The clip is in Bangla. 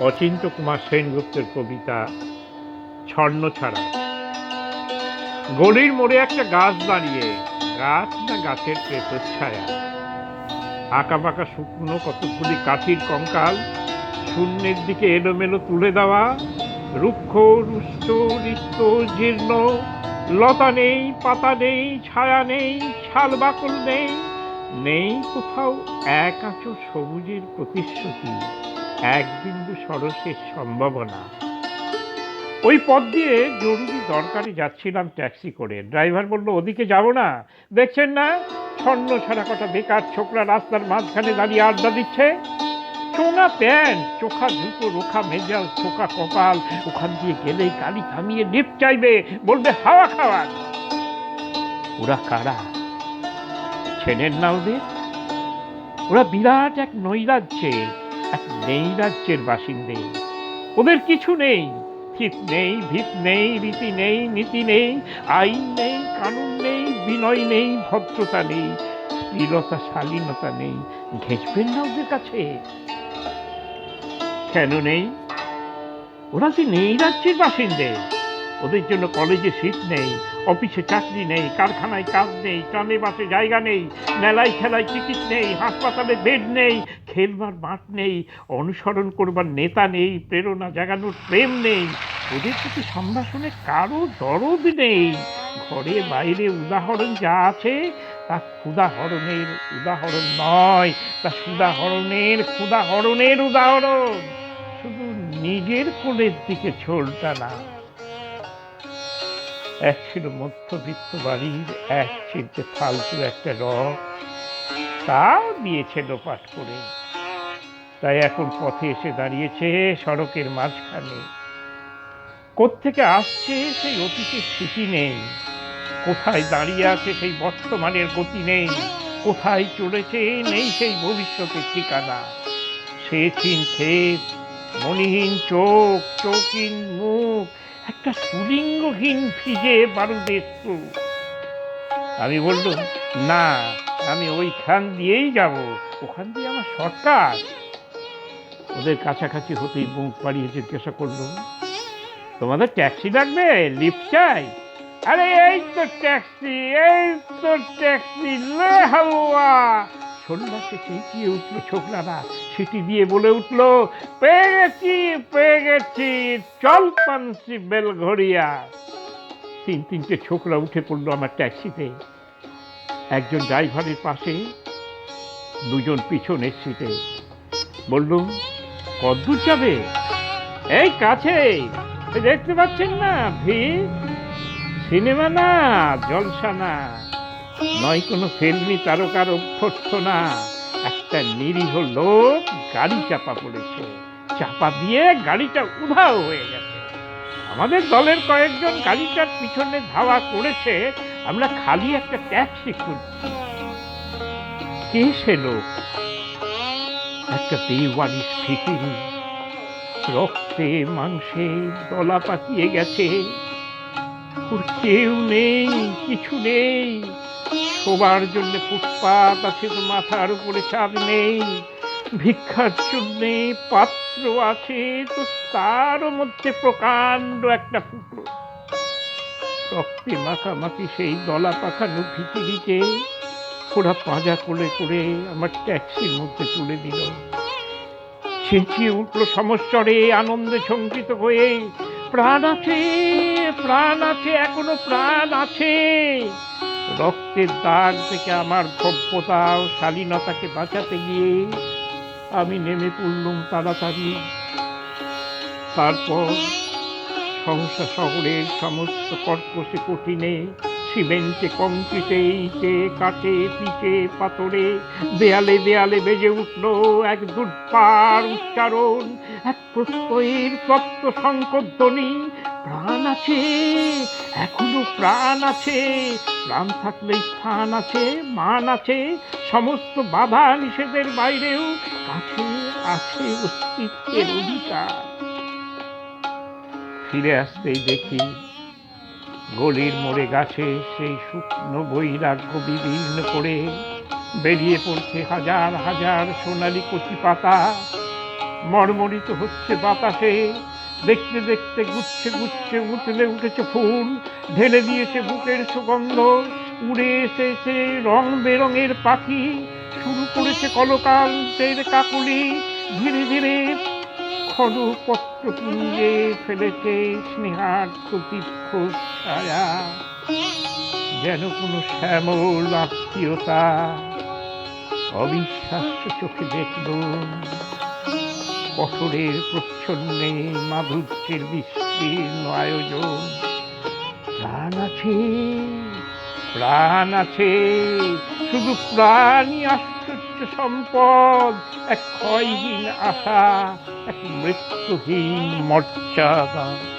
অচিন্ত কুমার সেনগুপ্তের কবিতা ছন্ন ছাড়া। গলির মোড়ে একটা গাছ দাঁড়িয়ে, গাছ না গাছের প্রেতর ছায়া। আঁকা বাঁকা শুকনো কতগুলি কাঠির কঙ্কাল, শূন্যের দিকে এলোমেলো তুলে দেওয়া, রুক্ষ, রুষ্ট, রিক্ত, জীর্ণ, লতা নেই, পাতা নেই, ছায়া নেই ছাল বাকল নেই নেই কোথাও এক আঁচড় সবুজের প্রতিশ্রুতি। এক বিন্দু সরসের সম্ভাবনা। ওই পথ দিয়ে জরুরি দরকারে যাচ্ছিলাম ট্যাক্সি করে। ড্রাইভার বলল, ওদিকে যাব না। দেখছেন না? ছন্ন ছাড়া কটা বেকার ছোকরা রাস্তার মাঝখানে দাঁড়িয়ে আড্ডা দিচ্ছে। চোঙা প্যান্ট, চোখা জুতো রোখা মেজাল চোখা কপাল। ওখান দিয়ে গেলেই কালি থামিয়ে লিপ চাইবে। বলবে, হাওয়া খাওয়ার ওরা কারা? ছেলের না ওদের ওরা বিরাট এক নৈরাজ্যে। এক নৈরাজ্যের বাসিন্দে ওদের কিছু নেই, ঠিক নেই, ভিত নেই, রীতি নেই, নীতি নেই, আইন নেই, কানুন নেই, বিনয় নেই, ভদ্রতা নেই, স্থিরতা, শালীনতা নেই। ঘেঁচবেন না ওদের কাছে। কেন নেই? ওরা যে নেই রাজ্যের বাসিন্দে। ওদের জন্য কলেজে সিট নেই, অফিসে চাকরি নেই, কারখানায় কাজ নেই, ট্রামে বাসে জায়গা নেই, মেলায় খেলায় টিকিট নেই, হাসপাতালে বেড নেই খেলবার মাঠ নেই, অনুসরণ করবার নেতা নেই, প্রেরণা জাগানোর প্রেম নেই, ওদের প্রতি সম্ভাষণে কারও দরদ নেই। ঘরে বাইরে উদাহরণ যা আছে, তা ক্ষুদাহরণের উদাহরণ নয়, তা সুদাহরণের ক্ষুদাহরণের উদাহরণ। শুধু নিজের কোলের দিকে ছোলটা না। এক ছিল মধ্যবিত্ত বাড়ির, এক চিনতে ফালতু একটা রক তাও দিয়েছে লোপাট করে। তাই এখন পথে এসে দাঁড়িয়েছে সড়কের মাঝখানে। কোত্থেকে আসছে সেই অতীতের স্মৃতি নেই। কোথায় দাঁড়িয়ে আছে সেই বর্তমানের গতি নেই। কোথায় চলেছে নেই সেই ভবিষ্যতের ঠিকানা। সে চিন ক্ষেত মণিহীন চোখ চৌকিন মুখ, একটা সুলিঙ্গহীন ভিজে বারুদের আমি বললুম, না, আমি ওইখান দিয়েই যাব। ওখান দিয়ে আমার শর্টকাট। ওদের কাছাকাছি হতেই মুখ বাড়িয়ে জিজ্ঞাসা করলুম তোমাদের ট্যাক্সি লাগবে? লিফট চাই? আরে, এই তো ট্যাক্সি, এই তো ট্যাক্সি, লে হাওয়া সন্ন্যাসে চেঁচিয়ে উঠল ছোকরারা। সিটি দিয়ে বলে উঠল পেয়ে গেছি পেয়ে গেছি চল পানসি বেলঘড়িয়া! তিন তিনটে ছোকরা উঠে পড়ল আমার ট্যাক্সিতে। একজন ড্রাইভারের পাশে, দুজন পিছনের সিটে। বললুম কদ্দূর যাবে? এই কাছে দেখতে পাচ্ছেন না ভিড়? সিনেমা না, জলসা না। নয় কোনো ফিল্মি তারকার অভ্যর্থনা একটা নিরীহ লোক গাড়ি চাপা পড়েছে। চাপা দিয়ে গাড়িটা উধাও হয়ে গেছে। আমাদের দলের কয়েকজন গাড়িটার পিছনে ধাওয়া করেছে। আমরা খালি একটা ট্যাক্সি খুঁজছি। কে সে লোক? একটা ফিকিরি রক্তে মাংসে দলা পাকিয়ে গেছে। কেউ নেই, কিছু নেই। শোবার জন্য ফুটপাত আছে তো মাথার উপরে চাঁদ নেই। ভিক্ষার জন্য পাত্র আছে তো তার মধ্যে প্রকাণ্ড একটা ফুটো। রক্তে মাখামাখি সেই দলা পাখানো ভিকিরিকে ওরা পাঁজা করে করে আমার ট্যাক্সির মধ্যে তুলে দিল। চেঁচিয়ে উঠল সমস্বরে আনন্দে শঙ্কিত হয়ে, প্রাণ আছে প্রাণ আছে, এখনও প্রাণ আছে। রক্তের দাগ থেকে আমার ভব্যতা ও শালীনতাকে বাঁচাতে গিয়ে আমি নেমে পড়লুম তাড়াতাড়ি। তারপর সংসার শহরের সমস্ত কর্কশে কঠিনে সিমেন্টে কংক্রিটে ইটে, কাঠে পিচে পাথরে, দেয়ালে দেয়ালে বেজে উঠল এক দুর্বার উচ্চারণ। এক প্রত্যয়ের তত্ত্ব সংকোধ্বনি প্রাণ আছে, এখনও প্রাণ আছে। প্রাণ থাকলে স্থান আছে, মান আছে, সমস্ত বাধা নিষেধের বাইরেও কাছে আছে অস্তিত্বের অধিকার। ফিরে আসতেই দেখি গলির মোড়ে গাছে সেই শুকনো বৈরাগ্য বিদীর্ণ করে বেরিয়ে পড়ছে হাজার হাজার সোনালি কচি পাতা। মর্মরিত হচ্ছে বাতাসে, দেখতে দেখতে গুচ্ছে গুচ্ছে উতলে উঠেছে ফুল, ঢেলে দিয়েছে বুকের সুগন্ধ, উড়ে এসেছে রং বেরঙের পাখি, শুরু করেছে কলকান্তের কাকুলি, ধীরে ধীরে খড়পত্র পুঞ্জে ফেলেছে স্নেহার প্রতীক্ষ ছায়া যেন কোনো শ্যামল আত্মীয়তা অবিশ্বাস্য চোখে দেখল। কঠোরের প্রচ্ছন্নে মাধুর্যের বিস্তীর্ণ আয়োজন। প্রাণ আছে প্রাণ আছে, শুধু প্রাণই আশ্চর্য সম্পদ এক ক্ষয়হীন আশা এক মৃত্যুহীন মর্যাদা।